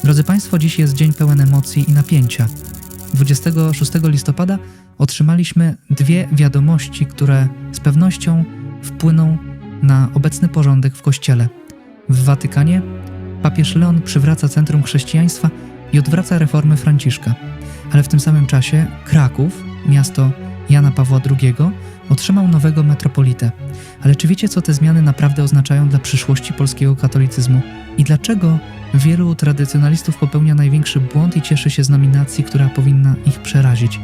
Drodzy Państwo, dziś jest dzień pełen emocji i napięcia. 26 listopada otrzymaliśmy dwie wiadomości, które z pewnością wpłyną na obecny porządek w Kościele. W Watykanie papież Leon przywraca centrum chrześcijaństwa i odwraca reformy Franciszka. Ale w tym samym czasie Kraków, miasto Jana Pawła II, otrzymał nowego metropolitę. Ale czy wiecie, co te zmiany naprawdę oznaczają dla przyszłości polskiego katolicyzmu i dlaczego wielu tradycjonalistów popełnia największy błąd i cieszy się z nominacji, która powinna ich przerazić?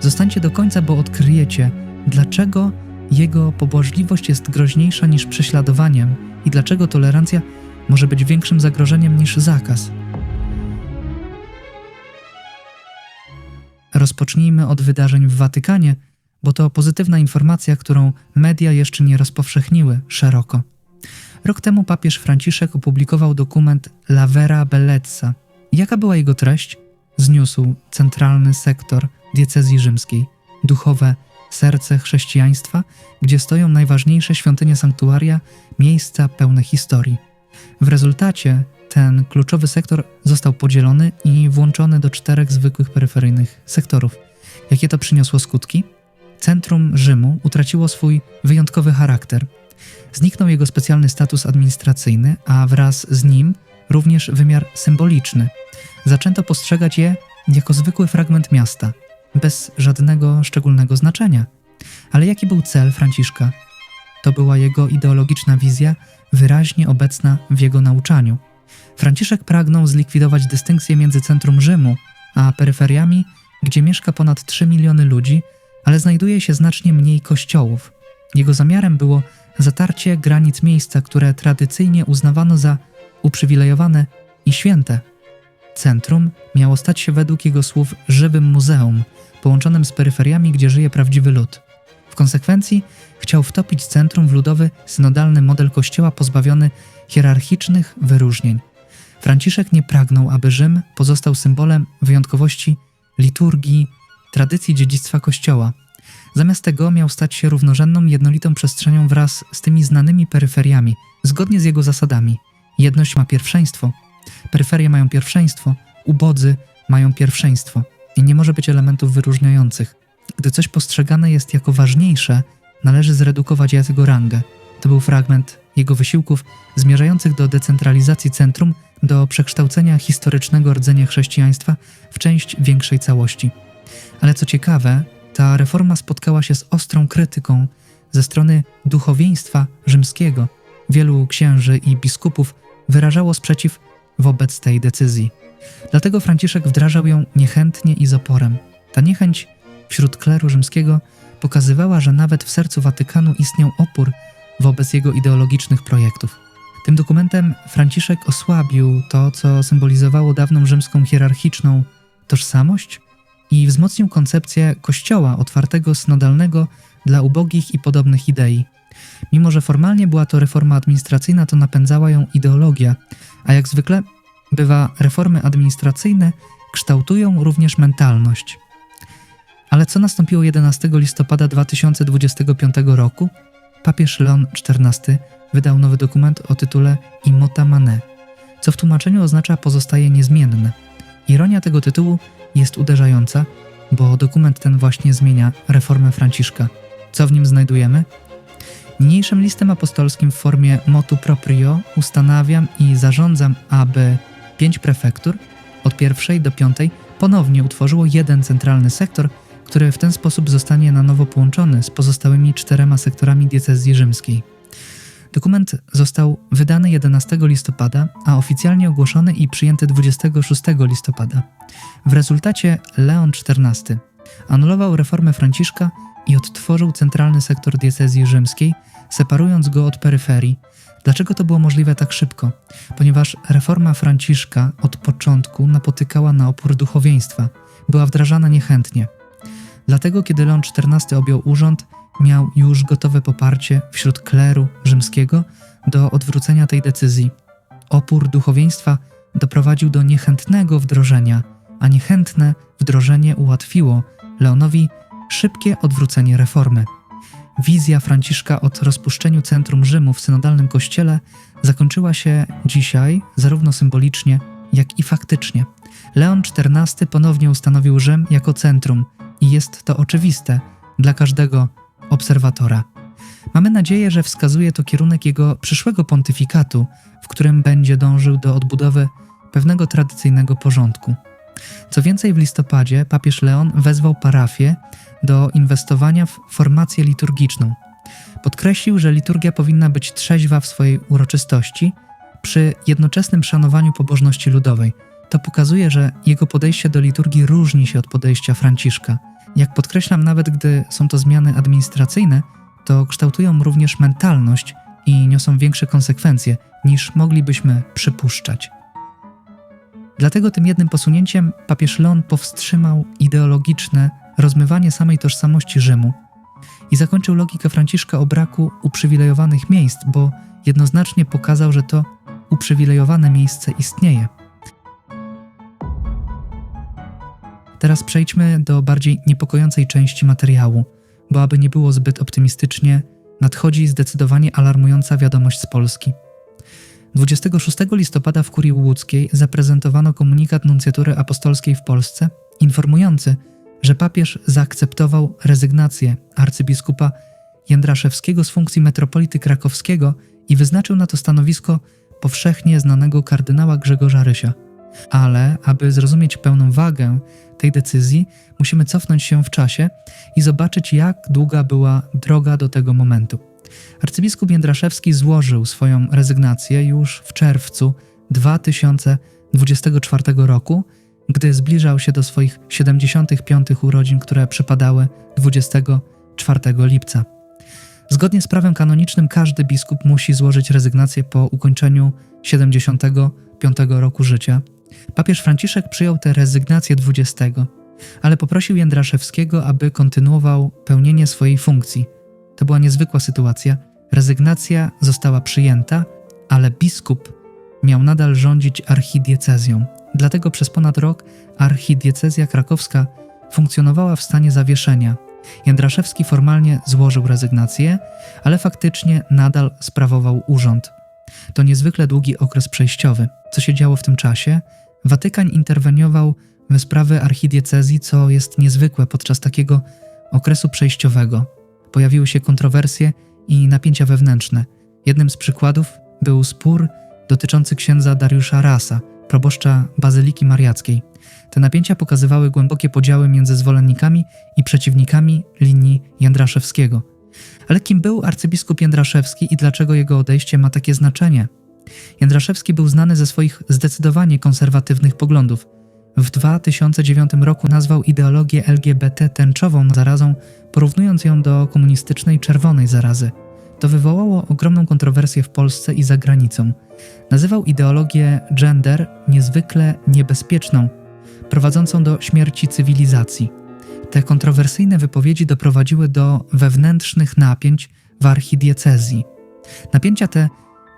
Zostańcie do końca, bo odkryjecie, dlaczego jego pobłażliwość jest groźniejsza niż prześladowaniem i dlaczego tolerancja może być większym zagrożeniem niż zakaz. Rozpocznijmy od wydarzeń w Watykanie, bo to pozytywna informacja, którą media jeszcze nie rozpowszechniły szeroko. Rok temu papież Franciszek opublikował dokument La Vera Bellezza. Jaka była jego treść? Zniósł centralny sektor diecezji rzymskiej, duchowe serce chrześcijaństwa, gdzie stoją najważniejsze świątynie sanktuaria, miejsca pełne historii. W rezultacie ten kluczowy sektor został podzielony i włączony do czterech zwykłych peryferyjnych sektorów. Jakie to przyniosło skutki? Centrum Rzymu utraciło swój wyjątkowy charakter. Zniknął jego specjalny status administracyjny, a wraz z nim również wymiar symboliczny. Zaczęto postrzegać je jako zwykły fragment miasta, bez żadnego szczególnego znaczenia. Ale jaki był cel Franciszka? To była jego ideologiczna wizja, wyraźnie obecna w jego nauczaniu. Franciszek pragnął zlikwidować dystynkcję między centrum Rzymu a peryferiami, gdzie mieszka ponad 3 miliony ludzi, ale znajduje się znacznie mniej kościołów. Jego zamiarem było zatarcie granic miejsca, które tradycyjnie uznawano za uprzywilejowane i święte. Centrum miało stać się według jego słów żywym muzeum, połączonym z peryferiami, gdzie żyje prawdziwy lud. W konsekwencji chciał wtopić centrum w ludowy, synodalny model kościoła pozbawiony hierarchicznych wyróżnień. Franciszek nie pragnął, aby Rzym pozostał symbolem wyjątkowości liturgii, tradycji dziedzictwa Kościoła. Zamiast tego miał stać się równorzędną, jednolitą przestrzenią wraz z tymi znanymi peryferiami, zgodnie z jego zasadami. Jedność ma pierwszeństwo, peryferie mają pierwszeństwo, ubodzy mają pierwszeństwo i nie może być elementów wyróżniających. Gdy coś postrzegane jest jako ważniejsze, należy zredukować jego rangę. To był fragment jego wysiłków zmierzających do decentralizacji centrum, do przekształcenia historycznego rdzenia chrześcijaństwa w część większej całości. Ale co ciekawe, ta reforma spotkała się z ostrą krytyką ze strony duchowieństwa rzymskiego. Wielu księży i biskupów wyrażało sprzeciw wobec tej decyzji. Dlatego Franciszek wdrażał ją niechętnie i z oporem. Ta niechęć wśród kleru rzymskiego pokazywała, że nawet w sercu Watykanu istniał opór wobec jego ideologicznych projektów. Tym dokumentem Franciszek osłabił to, co symbolizowało dawną rzymską hierarchiczną tożsamość i wzmocnił koncepcję kościoła otwartego, synodalnego dla ubogich i podobnych idei. Mimo, że formalnie była to reforma administracyjna, to napędzała ją ideologia, a jak zwykle bywa, reformy administracyjne kształtują również mentalność. Ale co nastąpiło 11 listopada 2025 roku? Papież Leon XIV wydał nowy dokument o tytule Immota Mane, co w tłumaczeniu oznacza pozostaje niezmienne. Ironia tego tytułu jest uderzająca, bo dokument ten właśnie zmienia reformę Franciszka. Co w nim znajdujemy? Niniejszym listem apostolskim w formie motu proprio ustanawiam i zarządzam, aby pięć prefektur, od pierwszej do piątej, ponownie utworzyło jeden centralny sektor, który w ten sposób zostanie na nowo połączony z pozostałymi czterema sektorami diecezji rzymskiej. Dokument został wydany 11 listopada, a oficjalnie ogłoszony i przyjęty 26 listopada. W rezultacie Leon XIV anulował reformę Franciszka i odtworzył centralny sektor diecezji rzymskiej, separując go od peryferii. Dlaczego to było możliwe tak szybko? Ponieważ reforma Franciszka od początku napotykała na opór duchowieństwa, była wdrażana niechętnie. Dlatego, kiedy Leon XIV objął urząd, miał już gotowe poparcie wśród kleru rzymskiego do odwrócenia tej decyzji. Opór duchowieństwa doprowadził do niechętnego wdrożenia, a niechętne wdrożenie ułatwiło Leonowi szybkie odwrócenie reformy. Wizja Franciszka o rozpuszczeniu centrum Rzymu w synodalnym kościele zakończyła się dzisiaj, zarówno symbolicznie, jak i faktycznie. Leon XIV ponownie ustanowił Rzym jako centrum i jest to oczywiste dla każdego obserwatora. Mamy nadzieję, że wskazuje to kierunek jego przyszłego pontyfikatu, w którym będzie dążył do odbudowy pewnego tradycyjnego porządku. Co więcej, w listopadzie papież Leon wezwał parafię do inwestowania w formację liturgiczną. Podkreślił, że liturgia powinna być trzeźwa w swojej uroczystości przy jednoczesnym szanowaniu pobożności ludowej. To pokazuje, że jego podejście do liturgii różni się od podejścia Franciszka. Jak podkreślam, nawet gdy są to zmiany administracyjne, to kształtują również mentalność i niosą większe konsekwencje niż moglibyśmy przypuszczać. Dlatego tym jednym posunięciem papież Leon powstrzymał ideologiczne rozmywanie samej tożsamości Rzymu i zakończył logikę Franciszka o braku uprzywilejowanych miejsc, bo jednoznacznie pokazał, że to uprzywilejowane miejsce istnieje. Teraz przejdźmy do bardziej niepokojącej części materiału, bo aby nie było zbyt optymistycznie, nadchodzi zdecydowanie alarmująca wiadomość z Polski. 26 listopada w Kurii Łódzkiej zaprezentowano komunikat nuncjatury apostolskiej w Polsce, informujący, że papież zaakceptował rezygnację arcybiskupa Jędraszewskiego z funkcji metropolity krakowskiego i wyznaczył na to stanowisko powszechnie znanego kardynała Grzegorza Rysia. Ale, aby zrozumieć pełną wagę tej decyzji, musimy cofnąć się w czasie i zobaczyć, jak długa była droga do tego momentu. Arcybiskup Jędraszewski złożył swoją rezygnację już w czerwcu 2024 roku, gdy zbliżał się do swoich 75 urodzin, które przypadały 24 lipca. Zgodnie z prawem kanonicznym każdy biskup musi złożyć rezygnację po ukończeniu 75 roku życia. Papież Franciszek przyjął tę rezygnację 20, ale poprosił Jędraszewskiego, aby kontynuował pełnienie swojej funkcji. To była niezwykła sytuacja. Rezygnacja została przyjęta, ale biskup miał nadal rządzić archidiecezją. Dlatego przez ponad rok archidiecezja krakowska funkcjonowała w stanie zawieszenia. Jędraszewski formalnie złożył rezygnację, ale faktycznie nadal sprawował urząd. To niezwykle długi okres przejściowy. Co się działo w tym czasie? Watykan interweniował w sprawy archidiecezji, co jest niezwykłe podczas takiego okresu przejściowego. Pojawiły się kontrowersje i napięcia wewnętrzne. Jednym z przykładów był spór dotyczący księdza Dariusza Rasa, proboszcza Bazyliki Mariackiej. Te napięcia pokazywały głębokie podziały między zwolennikami i przeciwnikami linii Jędraszewskiego. Ale kim był arcybiskup Jędraszewski i dlaczego jego odejście ma takie znaczenie? Jędraszewski był znany ze swoich zdecydowanie konserwatywnych poglądów. W 2009 roku nazwał ideologię LGBT tęczową zarazą, porównując ją do komunistycznej czerwonej zarazy. To wywołało ogromną kontrowersję w Polsce i za granicą. Nazywał ideologię gender niezwykle niebezpieczną, prowadzącą do śmierci cywilizacji. Te kontrowersyjne wypowiedzi doprowadziły do wewnętrznych napięć w archidiecezji. Napięcia te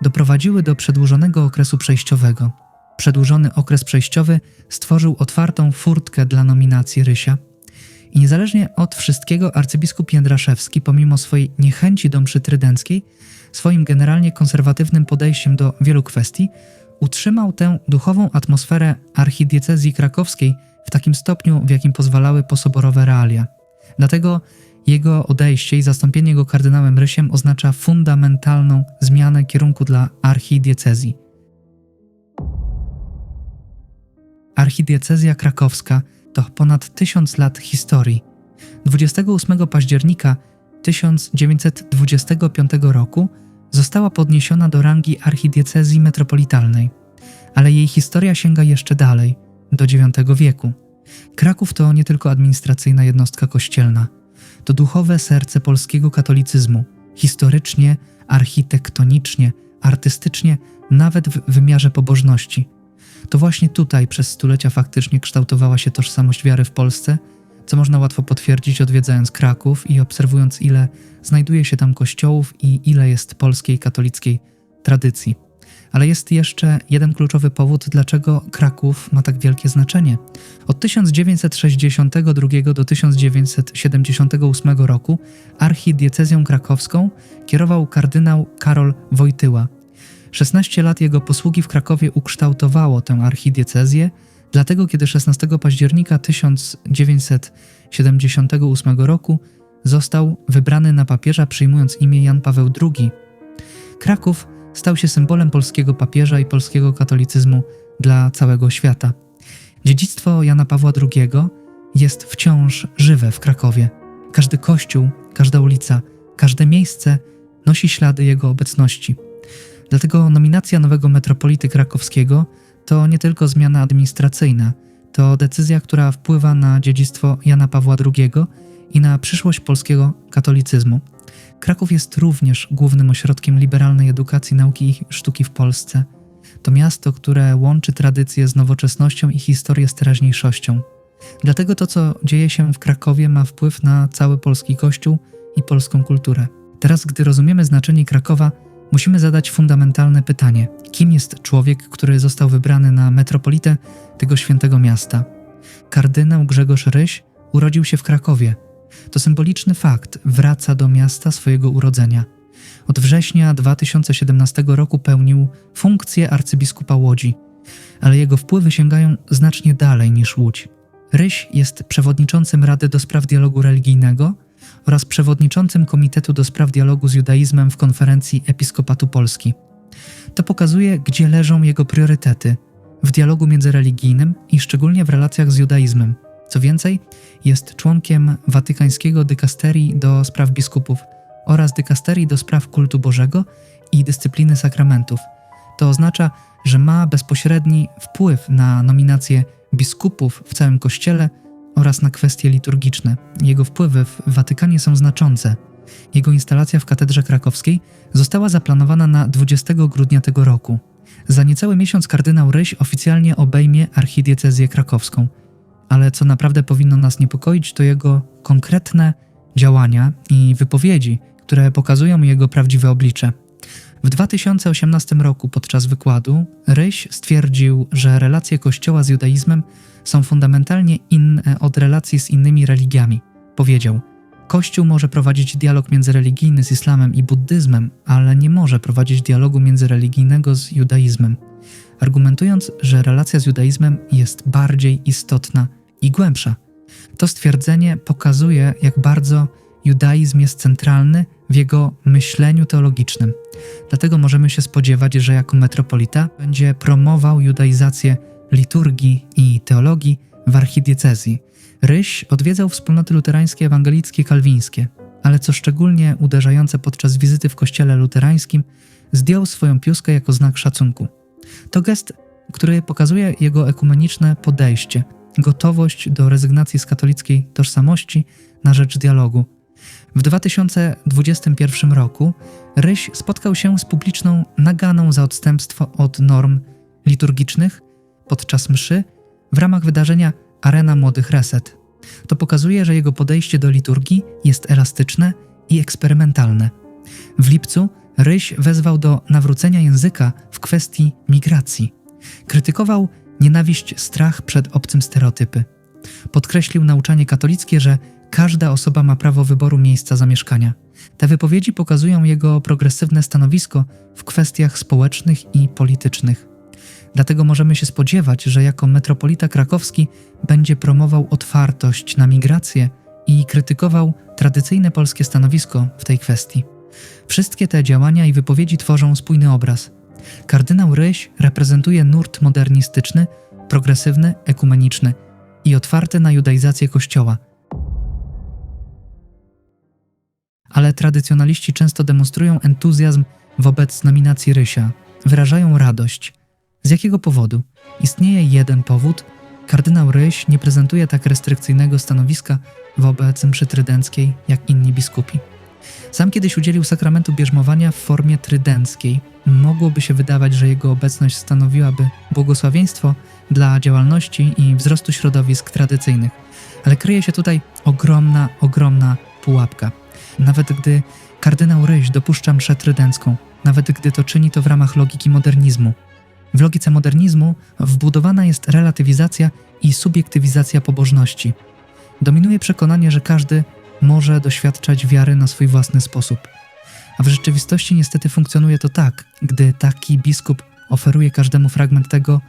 doprowadziły do przedłużonego okresu przejściowego. Przedłużony okres przejściowy stworzył otwartą furtkę dla nominacji Rysia. I niezależnie od wszystkiego arcybiskup Jędraszewski, pomimo swojej niechęci do mszy trydenckiej, swoim generalnie konserwatywnym podejściem do wielu kwestii, utrzymał tę duchową atmosferę archidiecezji krakowskiej w takim stopniu, w jakim pozwalały posoborowe realia. Dlatego jego odejście i zastąpienie go kardynałem Rysiem oznacza fundamentalną zmianę kierunku dla archidiecezji. Archidiecezja krakowska to ponad tysiąc lat historii. 28 października 1925 roku została podniesiona do rangi archidiecezji metropolitalnej, ale jej historia sięga jeszcze dalej, do IX wieku. Kraków to nie tylko administracyjna jednostka kościelna, to duchowe serce polskiego katolicyzmu, historycznie, architektonicznie, artystycznie, nawet w wymiarze pobożności – to właśnie tutaj przez stulecia faktycznie kształtowała się tożsamość wiary w Polsce, co można łatwo potwierdzić odwiedzając Kraków i obserwując, ile znajduje się tam kościołów i ile jest polskiej katolickiej tradycji. Ale jest jeszcze jeden kluczowy powód, dlaczego Kraków ma tak wielkie znaczenie. Od 1962 do 1978 roku archidiecezją krakowską kierował kardynał Karol Wojtyła, 16 lat jego posługi w Krakowie ukształtowało tę archidiecezję, dlatego kiedy 16 października 1978 roku został wybrany na papieża przyjmując imię Jan Paweł II. Kraków stał się symbolem polskiego papieża i polskiego katolicyzmu dla całego świata. Dziedzictwo Jana Pawła II jest wciąż żywe w Krakowie. Każdy kościół, każda ulica, każde miejsce nosi ślady jego obecności. Dlatego nominacja nowego metropolity krakowskiego to nie tylko zmiana administracyjna, to decyzja, która wpływa na dziedzictwo Jana Pawła II i na przyszłość polskiego katolicyzmu. Kraków jest również głównym ośrodkiem liberalnej edukacji, nauki i sztuki w Polsce. To miasto, które łączy tradycję z nowoczesnością i historię z teraźniejszością. Dlatego to, co dzieje się w Krakowie, ma wpływ na cały polski kościół i polską kulturę. Teraz, gdy rozumiemy znaczenie Krakowa, musimy zadać fundamentalne pytanie: kim jest człowiek, który został wybrany na metropolitę tego świętego miasta? Kardynał Grzegorz Ryś urodził się w Krakowie. To symboliczny fakt, wraca do miasta swojego urodzenia. Od września 2017 roku pełnił funkcję arcybiskupa Łodzi, ale jego wpływy sięgają znacznie dalej niż Łódź. Ryś jest przewodniczącym Rady do Spraw Dialogu Religijnego oraz przewodniczącym Komitetu do Spraw Dialogu z Judaizmem w Konferencji Episkopatu Polski. To pokazuje, gdzie leżą jego priorytety w dialogu międzyreligijnym i szczególnie w relacjach z judaizmem. Co więcej, jest członkiem Watykańskiego Dykasterii do Spraw Biskupów oraz Dykasterii do Spraw Kultu Bożego i Dyscypliny Sakramentów. To oznacza, że ma bezpośredni wpływ na nominację biskupów w całym kościele oraz na kwestie liturgiczne. Jego wpływy w Watykanie są znaczące. Jego instalacja w katedrze krakowskiej została zaplanowana na 20 grudnia tego roku. Za niecały miesiąc kardynał Ryś oficjalnie obejmie archidiecezję krakowską. Ale co naprawdę powinno nas niepokoić, to jego konkretne działania i wypowiedzi, które pokazują jego prawdziwe oblicze. W 2018 roku podczas wykładu Ryś stwierdził, że relacje Kościoła z judaizmem są fundamentalnie inne od relacji z innymi religiami. Powiedział: Kościół może prowadzić dialog międzyreligijny z islamem i buddyzmem, ale nie może prowadzić dialogu międzyreligijnego z judaizmem, argumentując, że relacja z judaizmem jest bardziej istotna i głębsza. To stwierdzenie pokazuje, jak bardzo judaizm jest centralny w jego myśleniu teologicznym. Dlatego możemy się spodziewać, że jako metropolita będzie promował judaizację liturgii i teologii w archidiecezji. Ryś odwiedzał wspólnoty luterańskie, ewangelickie, kalwińskie, ale co szczególnie uderzające podczas wizyty w kościele luterańskim, zdjął swoją piuskę jako znak szacunku. To gest, który pokazuje jego ekumeniczne podejście, gotowość do rezygnacji z katolickiej tożsamości na rzecz dialogu. W 2021 roku Ryś spotkał się z publiczną naganą za odstępstwo od norm liturgicznych podczas mszy w ramach wydarzenia Arena Młodych Reset. To pokazuje, że jego podejście do liturgii jest elastyczne i eksperymentalne. W lipcu Ryś wezwał do nawrócenia języka w kwestii migracji. Krytykował nienawiść, strach przed obcym stereotypy. Podkreślił nauczanie katolickie, że każda osoba ma prawo wyboru miejsca zamieszkania. Te wypowiedzi pokazują jego progresywne stanowisko w kwestiach społecznych i politycznych. Dlatego możemy się spodziewać, że jako metropolita krakowski będzie promował otwartość na migrację i krytykował tradycyjne polskie stanowisko w tej kwestii. Wszystkie te działania i wypowiedzi tworzą spójny obraz. Kardynał Ryś reprezentuje nurt modernistyczny, progresywny, ekumeniczny i otwarty na judaizację Kościoła. Ale tradycjonaliści często demonstrują entuzjazm wobec nominacji Rysia, wyrażają radość, z jakiego powodu? Istnieje jeden powód. Kardynał Ryś nie prezentuje tak restrykcyjnego stanowiska wobec mszy trydenckiej jak inni biskupi. Sam kiedyś udzielił sakramentu bierzmowania w formie trydenckiej. Mogłoby się wydawać, że jego obecność stanowiłaby błogosławieństwo dla działalności i wzrostu środowisk tradycyjnych. Ale kryje się tutaj ogromna, ogromna pułapka. Nawet gdy kardynał Ryś dopuszcza mszę trydencką, nawet gdy to czyni to w ramach logiki modernizmu, w logice modernizmu wbudowana jest relatywizacja i subiektywizacja pobożności. Dominuje przekonanie, że każdy może doświadczać wiary na swój własny sposób. A w rzeczywistości niestety funkcjonuje to tak, gdy taki biskup oferuje każdemu fragment tego,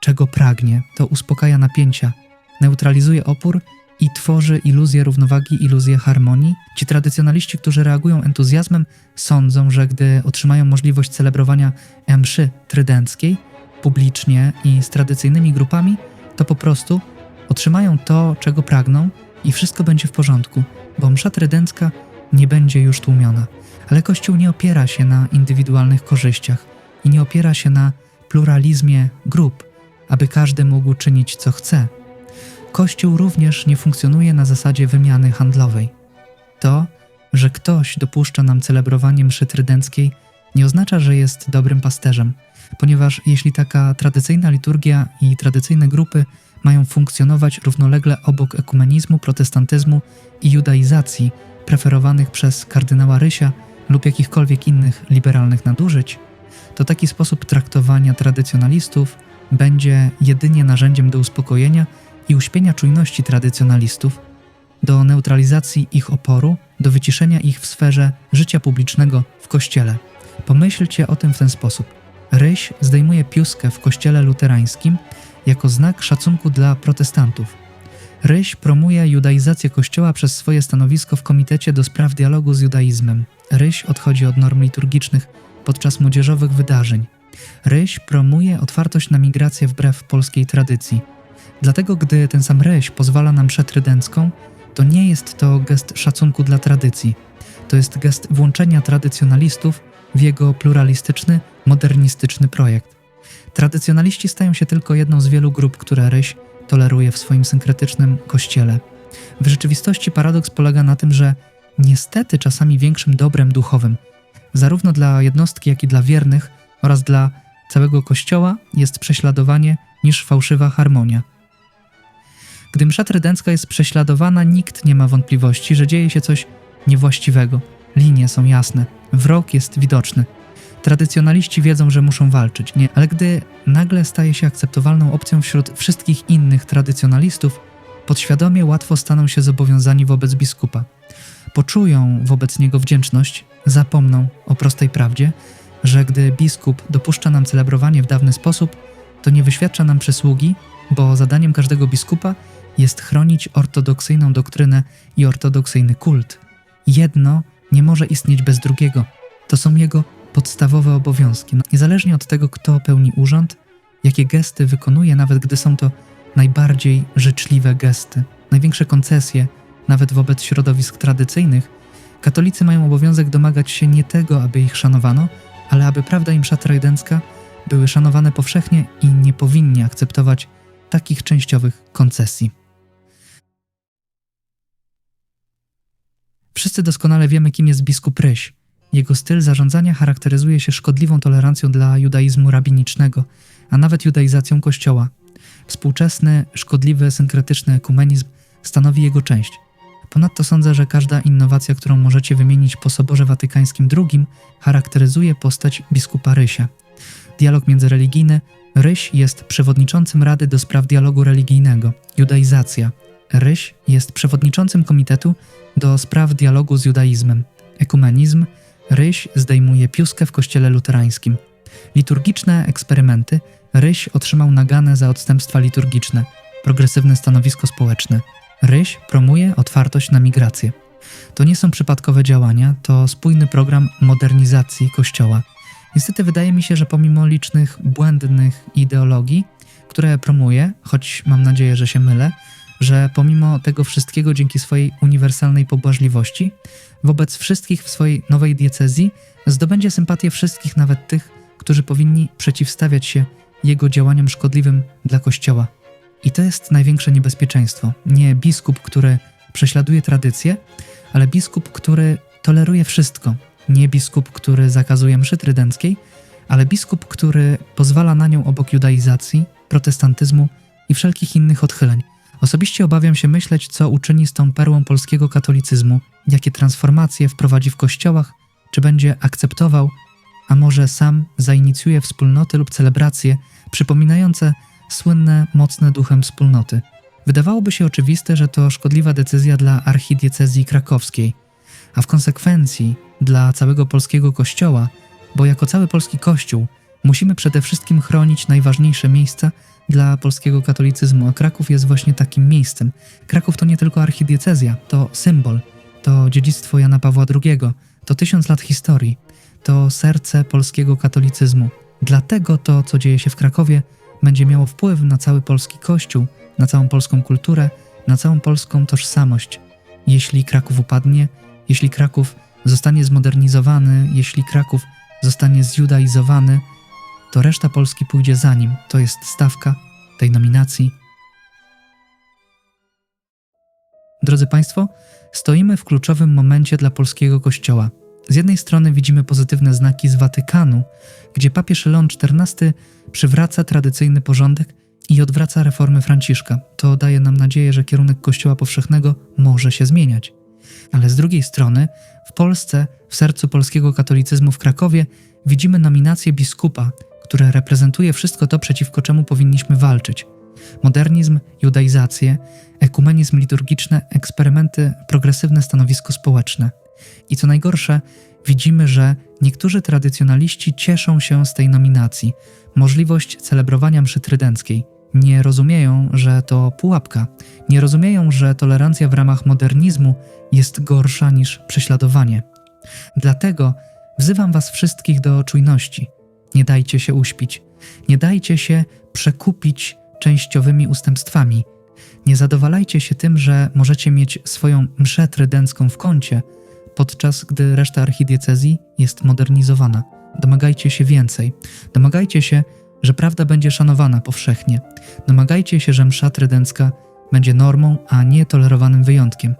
czego pragnie, to uspokaja napięcia, neutralizuje opór i tworzy iluzję równowagi, iluzję harmonii. Ci tradycjonaliści, którzy reagują entuzjazmem, sądzą, że gdy otrzymają możliwość celebrowania mszy trydenckiej publicznie i z tradycyjnymi grupami, to po prostu otrzymają to, czego pragną i wszystko będzie w porządku, bo msza trydencka nie będzie już tłumiona. Ale Kościół nie opiera się na indywidualnych korzyściach i nie opiera się na pluralizmie grup, aby każdy mógł czynić co chce. Kościół również nie funkcjonuje na zasadzie wymiany handlowej. To, że ktoś dopuszcza nam celebrowanie mszy trydenckiej, nie oznacza, że jest dobrym pasterzem, ponieważ jeśli taka tradycyjna liturgia i tradycyjne grupy mają funkcjonować równolegle obok ekumenizmu, protestantyzmu i judaizacji preferowanych przez kardynała Rysia lub jakichkolwiek innych liberalnych nadużyć, to taki sposób traktowania tradycjonalistów będzie jedynie narzędziem do uspokojenia i uśpienia czujności tradycjonalistów, do neutralizacji ich oporu, do wyciszenia ich w sferze życia publicznego w kościele. Pomyślcie o tym w ten sposób. Ryś zdejmuje piuskę w kościele luterańskim jako znak szacunku dla protestantów. Ryś promuje judaizację kościoła przez swoje stanowisko w Komitecie do Spraw Dialogu z Judaizmem. Ryś odchodzi od norm liturgicznych podczas młodzieżowych wydarzeń. Ryś promuje otwartość na migrację wbrew polskiej tradycji. Dlatego, gdy ten sam Ryś pozwala nam mszę trydencką, to nie jest to gest szacunku dla tradycji. To jest gest włączenia tradycjonalistów w jego pluralistyczny, modernistyczny projekt. Tradycjonaliści stają się tylko jedną z wielu grup, które Ryś toleruje w swoim synkretycznym kościele. W rzeczywistości paradoks polega na tym, że niestety czasami większym dobrem duchowym, zarówno dla jednostki, jak i dla wiernych oraz dla całego kościoła, jest prześladowanie niż fałszywa harmonia. Gdy msza trydencka jest prześladowana, nikt nie ma wątpliwości, że dzieje się coś niewłaściwego. Linie są jasne, wrog jest widoczny. Tradycjonaliści wiedzą, że muszą walczyć, nie, ale gdy nagle staje się akceptowalną opcją wśród wszystkich innych tradycjonalistów, podświadomie łatwo staną się zobowiązani wobec biskupa. Poczują wobec niego wdzięczność, zapomną o prostej prawdzie, że gdy biskup dopuszcza nam celebrowanie w dawny sposób, to nie wyświadcza nam przysługi, bo zadaniem każdego biskupa jest chronić ortodoksyjną doktrynę i ortodoksyjny kult. Jedno nie może istnieć bez drugiego. To są jego podstawowe obowiązki. No, niezależnie od tego, kto pełni urząd, jakie gesty wykonuje, nawet gdy są to najbardziej życzliwe gesty, największe koncesje, nawet wobec środowisk tradycyjnych, katolicy mają obowiązek domagać się nie tego, aby ich szanowano, ale aby prawda i msza trydencka były szanowane powszechnie i nie powinni akceptować takich częściowych koncesji. Wszyscy doskonale wiemy, kim jest biskup Ryś. Jego styl zarządzania charakteryzuje się szkodliwą tolerancją dla judaizmu rabinicznego, a nawet judaizacją kościoła. Współczesny, szkodliwy, synkretyczny ekumenizm stanowi jego część. Ponadto sądzę, że każda innowacja, którą możecie wymienić po Soborze Watykańskim II, charakteryzuje postać biskupa Rysia. Dialog międzyreligijny. Ryś jest przewodniczącym Rady do Spraw Dialogu Religijnego. Judaizacja. Ryś jest przewodniczącym Komitetu do Spraw Dialogu z Judaizmem. Ekumenizm. Ryś zdejmuje piuskę w kościele luterańskim. Liturgiczne eksperymenty. Ryś otrzymał naganę za odstępstwa liturgiczne. Progresywne stanowisko społeczne. Ryś promuje otwartość na migrację. To nie są przypadkowe działania, to spójny program modernizacji Kościoła. Niestety wydaje mi się, że pomimo licznych błędnych ideologii, które promuje, choć mam nadzieję, że się mylę, że pomimo tego wszystkiego, dzięki swojej uniwersalnej pobłażliwości, wobec wszystkich w swojej nowej diecezji zdobędzie sympatię wszystkich, nawet tych, którzy powinni przeciwstawiać się jego działaniom szkodliwym dla Kościoła. I to jest największe niebezpieczeństwo. Nie biskup, który prześladuje tradycję, ale biskup, który toleruje wszystko. Nie biskup, który zakazuje mszy trydenckiej, ale biskup, który pozwala na nią obok judaizacji, protestantyzmu i wszelkich innych odchyleń. Osobiście obawiam się myśleć, co uczyni z tą perłą polskiego katolicyzmu, jakie transformacje wprowadzi w kościołach, czy będzie akceptował, a może sam zainicjuje wspólnoty lub celebracje przypominające słynne, mocne duchem wspólnoty. Wydawałoby się oczywiste, że to szkodliwa decyzja dla archidiecezji krakowskiej, a w konsekwencji dla całego polskiego kościoła, bo jako cały polski kościół musimy przede wszystkim chronić najważniejsze miejsca dla polskiego katolicyzmu, a Kraków jest właśnie takim miejscem. Kraków to nie tylko archidiecezja, to symbol, to dziedzictwo Jana Pawła II, to tysiąc lat historii, to serce polskiego katolicyzmu. Dlatego to, co dzieje się w Krakowie, będzie miało wpływ na cały polski kościół, na całą polską kulturę, na całą polską tożsamość. Jeśli Kraków upadnie, jeśli Kraków zostanie zmodernizowany, jeśli Kraków zostanie zjudaizowany, to reszta Polski pójdzie za nim. To jest stawka tej nominacji. Drodzy Państwo, stoimy w kluczowym momencie dla polskiego kościoła. Z jednej strony widzimy pozytywne znaki z Watykanu, gdzie papież Leon XIV przywraca tradycyjny porządek i odwraca reformy Franciszka. To daje nam nadzieję, że kierunek Kościoła powszechnego może się zmieniać. Ale z drugiej strony, w Polsce, w sercu polskiego katolicyzmu w Krakowie, widzimy nominację biskupa, które reprezentuje wszystko to, przeciwko czemu powinniśmy walczyć. Modernizm, judaizację, ekumenizm liturgiczny, eksperymenty, progresywne stanowisko społeczne. I co najgorsze, widzimy, że niektórzy tradycjonaliści cieszą się z tej nominacji. Możliwość celebrowania mszy trydenckiej. Nie rozumieją, że to pułapka. Nie rozumieją, że tolerancja w ramach modernizmu jest gorsza niż prześladowanie. Dlatego wzywam Was wszystkich do czujności. Nie dajcie się uśpić. Nie dajcie się przekupić częściowymi ustępstwami. Nie zadowalajcie się tym, że możecie mieć swoją mszę trydencką w kącie, podczas gdy reszta archidiecezji jest modernizowana. Domagajcie się więcej. Domagajcie się, że prawda będzie szanowana powszechnie. Domagajcie się, że msza trydencka będzie normą, a nie tolerowanym wyjątkiem.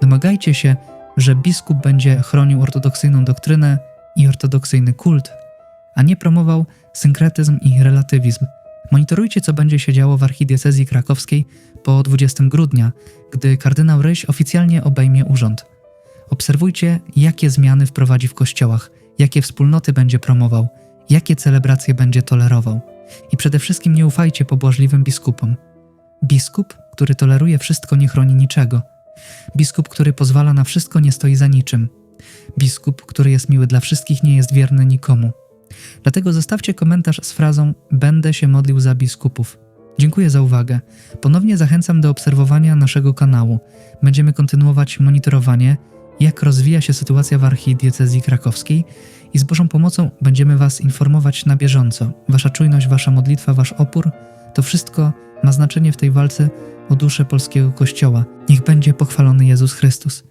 Domagajcie się, że biskup będzie chronił ortodoksyjną doktrynę i ortodoksyjny kult, a nie promował synkretyzm i relatywizm. Monitorujcie, co będzie się działo w archidiecezji krakowskiej po 20 grudnia, gdy kardynał Ryś oficjalnie obejmie urząd. Obserwujcie, jakie zmiany wprowadzi w kościołach, jakie wspólnoty będzie promował, jakie celebracje będzie tolerował. I przede wszystkim nie ufajcie pobłażliwym biskupom. Biskup, który toleruje wszystko, nie chroni niczego. Biskup, który pozwala na wszystko, nie stoi za niczym. Biskup, który jest miły dla wszystkich, nie jest wierny nikomu. Dlatego zostawcie komentarz z frazą Będę się modlił za biskupów. Dziękuję za uwagę. Ponownie zachęcam do obserwowania naszego kanału. Będziemy kontynuować monitorowanie, jak rozwija się sytuacja w archidiecezji krakowskiej i z Bożą pomocą będziemy Was informować na bieżąco. Wasza czujność, Wasza modlitwa, Wasz opór to wszystko ma znaczenie w tej walce o duszę polskiego Kościoła. Niech będzie pochwalony Jezus Chrystus.